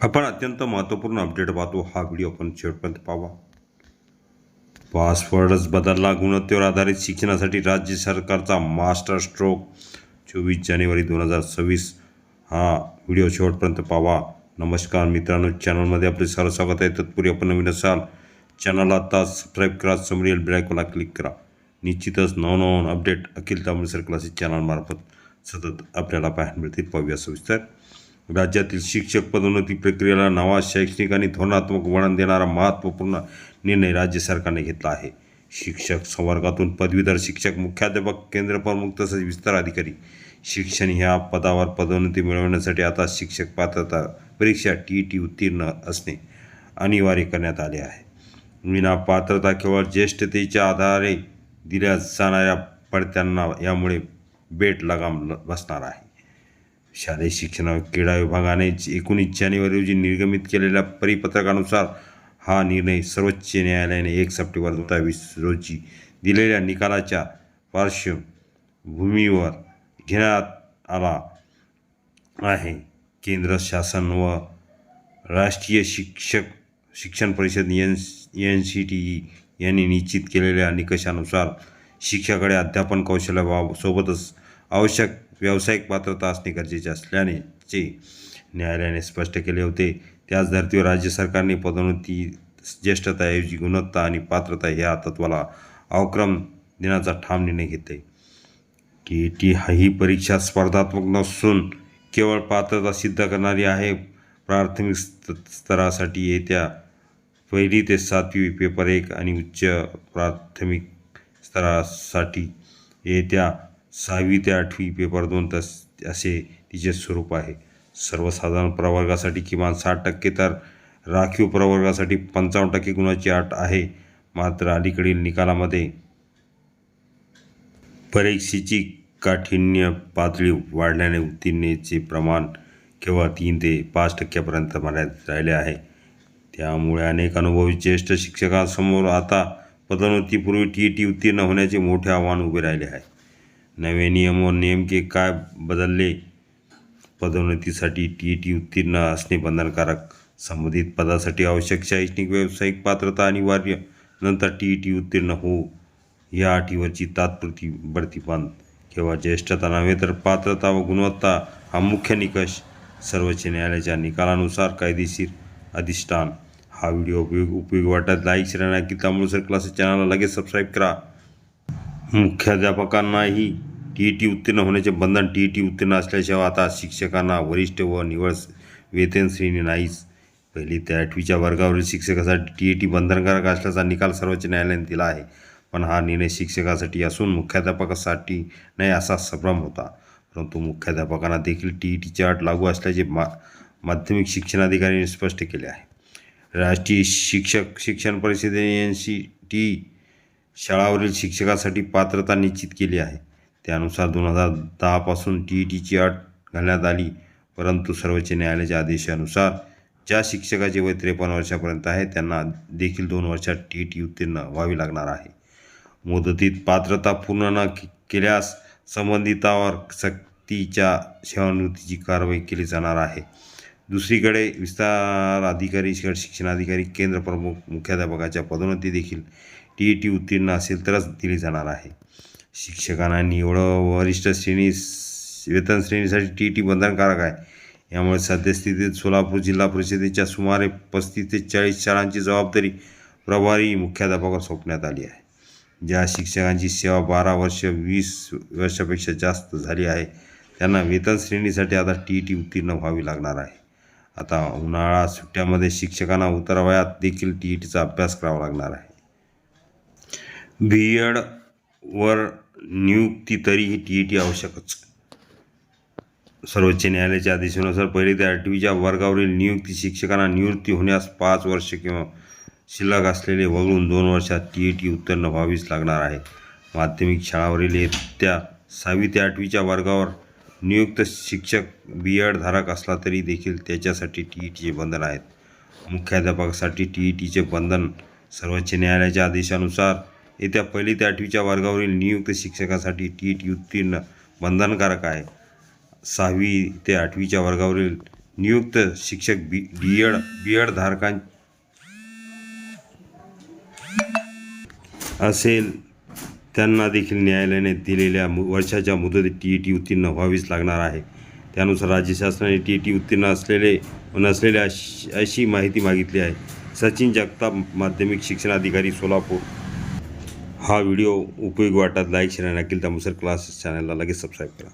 आपण अत्यंत महत्त्वपूर्ण अपडेट पाहतो. हा व्हिडिओ आपण शेवटपर्यंत पाहावा पासवर्डच बदलला. गुणवत्तेवर आधारित शिक्षणासाठी राज्य सरकारचा मास्टर स्ट्रोक चोवीस जानेवारी दोन हजार सव्वीस. हा व्हिडिओ शेवटपर्यंत पाहावा नमस्कार मित्रांनो. चॅनलमध्ये आपले सर्व स्वागत आहे. तत्पूर्वी आपण नवीन असाल चॅनलला आता सबस्क्राईब करा. समोरील ब्लॅकला क्लिक करा. निश्चितच नवनवन अपडेट अखिल तांबळेसर क्लासेस चॅनलमार्फत सतत आपल्याला पाहायला मिळतील. पाहूया सविस्तर. राज्यातील शिक्षक पदोन्नती प्रक्रियेला नवा शैक्षणिक आणि धोरणात्मक वळण देणारा महत्त्वपूर्ण निर्णय राज्य सरकारने घेतला आहे. शिक्षक संवर्गातून पदवीधर शिक्षक मुख्याध्यापक केंद्रप्रमुख तसेच विस्तार अधिकारी. शिक्षण ह्या पदावर पदोन्नती मिळवण्यासाठी आता शिक्षक पात्रता परीक्षा टी ई टी उत्तीर्ण असणे अनिवार्य करण्यात आले आहे. विना पात्रता केवळ ज्येष्ठतेच्या आधारे दिल्या जाणाऱ्या पडत्यांना यामुळे बेट लगाम ल- बसणार आहे. शालेय शिक्षण क्रीडा विभागाने एकोणीस जानेवारी रोजी निर्गमित केलेल्या परिपत्रकानुसार हा निर्णय सर्वोच्च न्यायालयाने एक सप्टेंबर दोन हजार वीस रोजी दिलेल्या निकालाच्या पार्श्वभूमीवर घेण्यात आला आहे. केंद्र शासन व राष्ट्रीय शिक्षक शिक्षण परिषद N N C T E यांनी निश्चित केलेल्या निकषानुसार शिक्षकाकडे अध्यापन कौशल्याबाब सोबतच आवश्यक व्यावसायिक पात्रता असणे गरजेचे असल्याने न्यायालयाने स्पष्ट केले होते त्याच धर्तीवर राज्य सरकारने पदोन्नती ज्येष्ठताऐवजी गुणवत्ता आणि पात्रता या तत्वाला अवक्रम देण्याचा ठाम निर्णय घेतले. टी टी ही परीक्षा स्पर्धात्मक नसून केवळ पात्रता सिद्ध करणारी आहे. प्राथमिक स्त स्तरासाठी येत्या पहिली ते सातवी पेपर एक आणि उच्च प्राथमिक स्तरासाठी येत्या सहावी ते आठवी पेपर दोन तस असे तिचे स्वरूप आहे. सर्वसाधारण प्रवर्गासाठी किमान साठ टक्के तर राखीव प्रवर्गासाठी पंचावन्न टक्के गुणाची अट आहे. मात्र अलीकडील निकालामध्ये परीक्षेची काठिण्य पातळी वाढल्याने उत्तीर्णतेचे प्रमाण केवळ तीन ते पाच टक्क्यापर्यंत मर्यादित राहिले आहे. त्यामुळे अनेक अनुभवी ज्येष्ठ शिक्षकांसमोर आता पदोन्नतीपूर्वी टी ई टी उत्तीर्ण होण्याचे मोठे आव्हान उभे राहिले आहे. नवे नियम व नेमके काय बदलले? पदोन्नतीसाठी टी ई टी उत्तीर्ण असणे बंधनकारक. संबंधित पदासाठी आवश्यक शैक्षणिक व्यावसायिक पात्रता अनिवार्य. नंतर टी ई टी उत्तीर्ण होऊ या अटीवरची तात्पुरती बढतीपान किंवा ज्येष्ठता नव्हे तर पात्रता व गुणवत्ता हा मुख्य निकष. सर्वोच्च न्यायालयाच्या निकालानुसार कायदेशीर अधिष्ठान. हा व्हिडिओ उपयोग उपयोगी वाटत लाईक शेअर आणि की तांबूळसर क्लासेस चॅनलला लगेच सबस्क्राईब करा. मुख्याध्यापकांनाही टी ई टी उत्तीर्ण होण्याचे बंधन टी ई टी उत्तीर्ण असल्याशिवाय आता शिक्षकांना वरिष्ठ व निवड वेतन श्रेणी नाहीच. पहिली ते आठवीच्या वर्गावरील शिक्षकासाठी टी ई टी बंधनकारक असल्याचा निकाल सर्वोच्च न्यायालयाने दिला आहे. पण हा निर्णय शिक्षकासाठी असून मुख्याध्यापकासाठी नाही असा संभ्रम होता. परंतु मुख्याध्यापकांना देखील टी ई टीची अट लागू असल्याचे मा माध्यमिक शिक्षणाधिकाऱ्यांनी स्पष्ट केले आहे. राष्ट्रीय शिक्षक शिक्षण परिषदेने एन सी टी शाळावरील शिक्षकासाठी पात्रता निश्चित केली आहे. त्यानुसार दोन हजार दहापासून टी ई टीची अट घालण्यात आली. परंतु सर्वोच्च न्यायालयाच्या आदेशानुसार ज्या शिक्षकाचे वय त्रेपन्न वर्षापर्यंत आहे त्यांना देखील दोन वर्षात टी ई टी उत्तीर्ण व्हावी लागणार आहे. मुदतीत पात्रता पूर्ण न केल्यास संबंधितावर सक्तीच्या सेवानिवृत्तीची कारवाई केली जाणार आहे. दुसरीकडे विस्तार अधिकारी शिक्षण शिक्षणाधिकारी केंद्र प्रमुख मुख्याध्यापकाच्या पदोन्नती देखील टी ई टी उत्तीर्ण असेल तरच दिली जाणार आहे. शिक्षकांना निवड वरिष्ठ श्रेणी वेतन श्रेणीसाठी टी ई टी बंधनकारक आहे. यामुळे सद्यस्थितीत सोलापूर जिल्हा परिषदेच्या सुमारे पस्तीस ते चाळीस शाळांची जबाबदारी प्रभारी मुख्याध्यापकावर सोपण्यात आली आहे. ज्या शिक्षकांची सेवा बारा वर्ष वीस वर्षापेक्षा जास्त झाली आहे त्यांना वेतन श्रेणीसाठी आता टी ई टी उत्तीर्ण व्हावी लागणार आहे. आता उन्हाळा सुट्ट्यामध्ये शिक्षकांना उतरवयात देखील टी ई टीचा अभ्यास करावा लागणार आहे. बी एडवर नियुक्ती तरीही टी ई टी आवश्यकच. सर्वोच्च न्यायालयाच्या आदेशानुसार पहिले ते आठवीच्या वर्गावरील नियुक्ती शिक्षकांना निवृत्ती होण्यास पाच वर्ष किंवा शिल्लक असलेले वगळून दोन वर्षात टी ई टी उत्तीर्ण व्हावीच लागणार आहे. माध्यमिक शाळावरील येत्या सहावी ते आठवीच्या वर्गावर नियुक्त शिक्षक बी एड धारक असला तरी देखील त्याच्यासाठी टी ई टीचे बंधन आहेत. मुख्याध्यापकासाठी टी ई टीचे बंधन सर्वोच्च न्यायालयाच्या आदेशानुसार येत्या पहिली ते आठवीच्या वर्गावरील नियुक्त शिक्षकासाठी टी ई टी उत्तीर्ण बंधनकारक आहे. सहावी ते आठवीच्या वर्गावरील नियुक्त शिक्षक B D Ed B Ed धारकां असेल त्यांना देखील न्यायालयाने दिलेल्या मु वर्षाच्या मुदतीत टी ई टी उत्तीर्ण व्हावीच लागणार आहे. त्यानुसार राज्य शासनाने टी ई टी उत्तीर्ण असलेले नसलेल्या अशी अशी माहिती मागितली आहे. सचिन जगताप माध्यमिक शिक्षणाधिकारी सोलापूर हा व्हिडिओ उपयोगी वाटत लाईक शेअर आणि अखिल मुसर क्लासेस चॅनलला लगेच सबस्क्राईब करा.